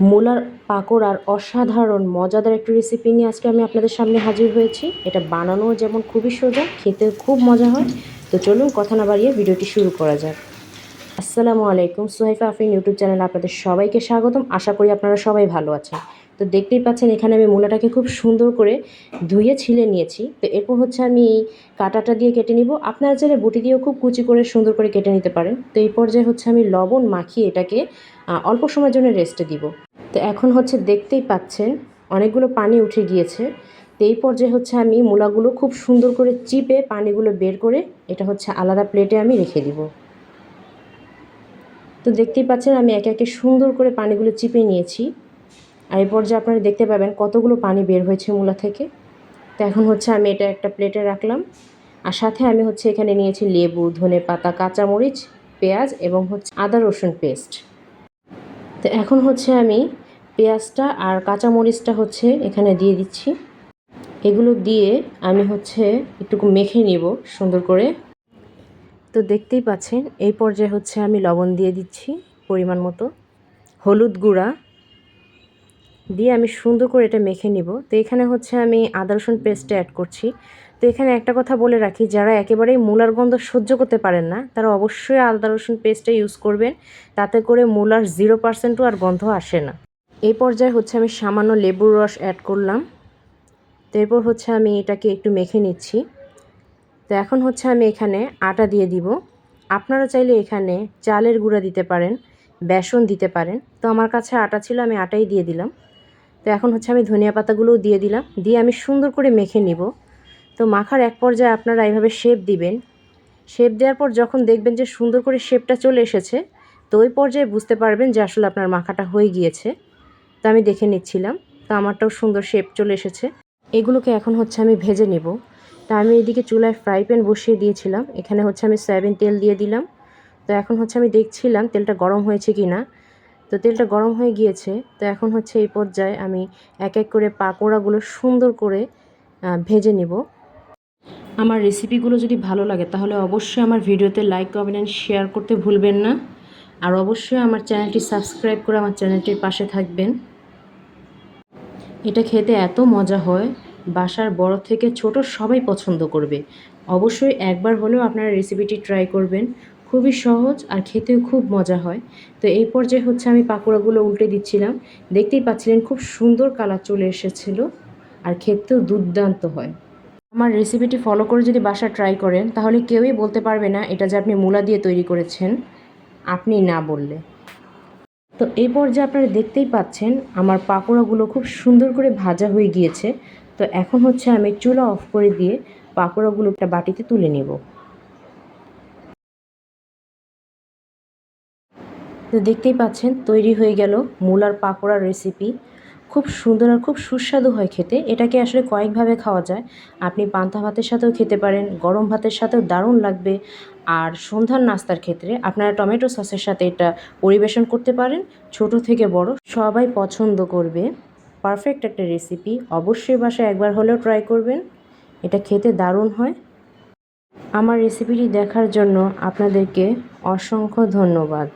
মূলার পাকোড়ার অসাধারণ, মজাদার একটি রেসিপি নিয়ে আজকে আমি আপনাদের সামনে হাজির হয়েছি। এটা বানানোও যেমন খুবই সোজা খেতে খুব মজা হয়। তো চলুন কথা না বাড়িয়ে ভিডিওটি শুরু করা যাক। আসসালামু আলাইকুম, সোহাইফা আফরিন ইউটিউব চ্যানেলে আপনাদের সবাইকে স্বাগতম। আশা করি আপনারা সবাই ভালো আছেন। তো দেখতেই পাচ্ছেন এখানে আমি মূলাটাকে খুব সুন্দর করে ধুয়ে ছিলে নিয়েছি। তো এরপর হচ্ছে আমি এই কাটাটা দিয়ে কেটে নিব। আপনারা চাইলে বটি দিয়েও খুব কুচি করে সুন্দর করে কেটে নিতে পারেন। তো এই পর্যায়ে হচ্ছে আমি লবণ মাখিয়ে এটাকে অল্প সময়ের জন্য রেস্টে দিব। তো এখন হচ্ছে দেখতেই পাচ্ছেন অনেকগুলো পানি উঠে গিয়েছে। তো এই পর্যায়ে হচ্ছে আমি মূলাগুলো খুব সুন্দর করে চিপে পানিগুলো বের করে এটা হচ্ছে আলাদা প্লেটে আমি রেখে দিব। তো দেখতেই পাচ্ছেন আমি একে একে সুন্দর করে পানিগুলো চিপে নিয়েছি। আর এই পর্যায়ে আপনারা দেখতে পাবেন কতগুলো পানি বের হয়েছে মূলা থেকে। তো এখন হচ্ছে আমি এটা একটা প্লেটে রাখলাম। আর সাথে আমি হচ্ছে এখানে নিয়েছি লেবু, ধনে পাতা, কাঁচামরিচ, পেঁয়াজ এবং হচ্ছে আদা, রসুন পেস্ট। তো এখন হচ্ছে আমি পেঁয়াজটা আর কাঁচামরিচটা হচ্ছে এখানে দিয়ে দিচ্ছি। এগুলো দিয়ে আমি হচ্ছে একটু মেখে নিব সুন্দর করে। তো দেখতেই পাচ্ছেন, এই পর্যায়ে হচ্ছে আমি লবণ দিয়ে দিচ্ছি পরিমাণ মতো। হলুদ গুঁড়া দিয়ে আমি সুন্দর করে এটা মেখে নিব। তো এখানে হচ্ছে আমি আদা, রসুন পেস্টটা অ্যাড করছি। তো এখানে একটা কথা বলে রাখি, যারা একেবারেই মূলার গন্ধ সহ্য করতে পারেন না, তারা অবশ্যই আদা, রসুন পেস্টটা ইউজ করবেন। তাতে করে মূলার জিরো পার্সেন্টও আর গন্ধ আসে না। এই পর্যায়ে হচ্ছে আমি সামান্য লেবুর রস অ্যাড করলাম। তো এরপর হচ্ছে আমি এটাকে একটু মেখে নিচ্ছি। তো এখন হচ্ছে আমি এখানে আটা দিয়ে দিব। আপনারা চাইলে এখানে চালের গুঁড়া দিতে পারেন, বেসন দিতে পারেন। তো আমার কাছে আটা ছিল, আমি আটাই দিয়ে দিলাম। তো এখন হচ্ছে আমি ধনিয়া পাতাগুলোও দিয়ে দিলাম। দিয়ে আমি সুন্দর করে মেখে নিব। তো মাখার এক পর্যায়ে আপনারা এইভাবে শেপ দিবেন। শেপ দেওয়ার পর যখন দেখবেন যে সুন্দর করে শেপটা চলে এসেছে, তো ওই পর্যায়ে বুঝতে পারবেন যে আসলে আপনার মাখাটা হয়ে গিয়েছে। তো আমি দেখে নিচ্ছিলাম, তো আমারটাও সুন্দর শেপ চলে এসেছে। এগুলোকে এখন হচ্ছে আমি ভেজে নেব। তা আমি এদিকে চুলায় ফ্রাই প্যান বসিয়ে দিয়েছিলাম। এখানে হচ্ছে আমি সয়াবিন তেল দিয়ে দিলাম। তো এখন হচ্ছে আমি দেখছিলাম তেলটা গরম হয়েছে কি না তো তেলটা গরম হয়ে গিয়েছে, তো এখন হচ্ছে এই পর্যায়ে আমি এক এক করে পাকোড়াগুলো সুন্দর করে ভেজে নেব। আমার রেসিপিগুলো যদি ভালো লাগে তাহলে অবশ্যই আমার ভিডিওতে লাইক, কমেন্ট অ্যান্ড শেয়ার করতে ভুলবেন না। আর অবশ্যই আমার চ্যানেলটি সাবস্ক্রাইব করে আমার চ্যানেলটির পাশে থাকবেন। এটা খেতে এত মজা হয়, বাসার বড় থেকে ছোট সবাই পছন্দ করবে। অবশ্যই একবার হলেও আপনারা রেসিপিটি ট্রাই করবেন। খুবই সহজ আর খেতেও খুব মজা হয়। তো এই পর্যায়ে হচ্ছে আমি পাকোড়াগুলো উল্টে দিচ্ছিলাম। দেখতেই পাচ্ছিলেন খুব সুন্দর কালার চলে এসেছিল আর খেতেও দুর্দান্ত হয়। আমার রেসিপিটি ফলো করে যদি বাসা ট্রাই করেন, তাহলে কেউই বলতে পারবে না এটা যে আপনি মূলা দিয়ে তৈরি করেছেন, আপনি না বললে। তো এই পর্যায়ে আপনারা দেখতেই পাচ্ছেন আমার পাকোড়াগুলো খুব সুন্দর করে ভাজা হয়ে গিয়েছে। তো এখন হচ্ছে আমি চুলা অফ করে দিয়ে পাকোড়াগুলো একটা বাটিতে তুলে নেব। তো দেখতেই পাচ্ছেন, তৈরি হয়ে গেল মূলার পাকোড়ার রেসিপি খুব সুন্দর আর খুব সুস্বাদু হয় খেতে। এটাকে আসলে কয়েকভাবে খাওয়া যায়। আপনি পান্তা ভাতের সাথেও খেতে পারেন, গরম ভাতের সাথেও দারুণ লাগবে। আর সন্ধ্যার নাস্তার ক্ষেত্রে আপনারা টমেটো সসের সাথে এটা পরিবেশন করতে পারেন, ছোট থেকে বড়। সবাই পছন্দ করবে। পারফেক্ট একটা রেসিপি অবশ্যই বাসায় একবার হলেও ট্রাই করবেন। এটা খেতে দারুণ হয়। আমার রেসিপিটি দেখার জন্য আপনাদেরকে অসংখ্য ধন্যবাদ।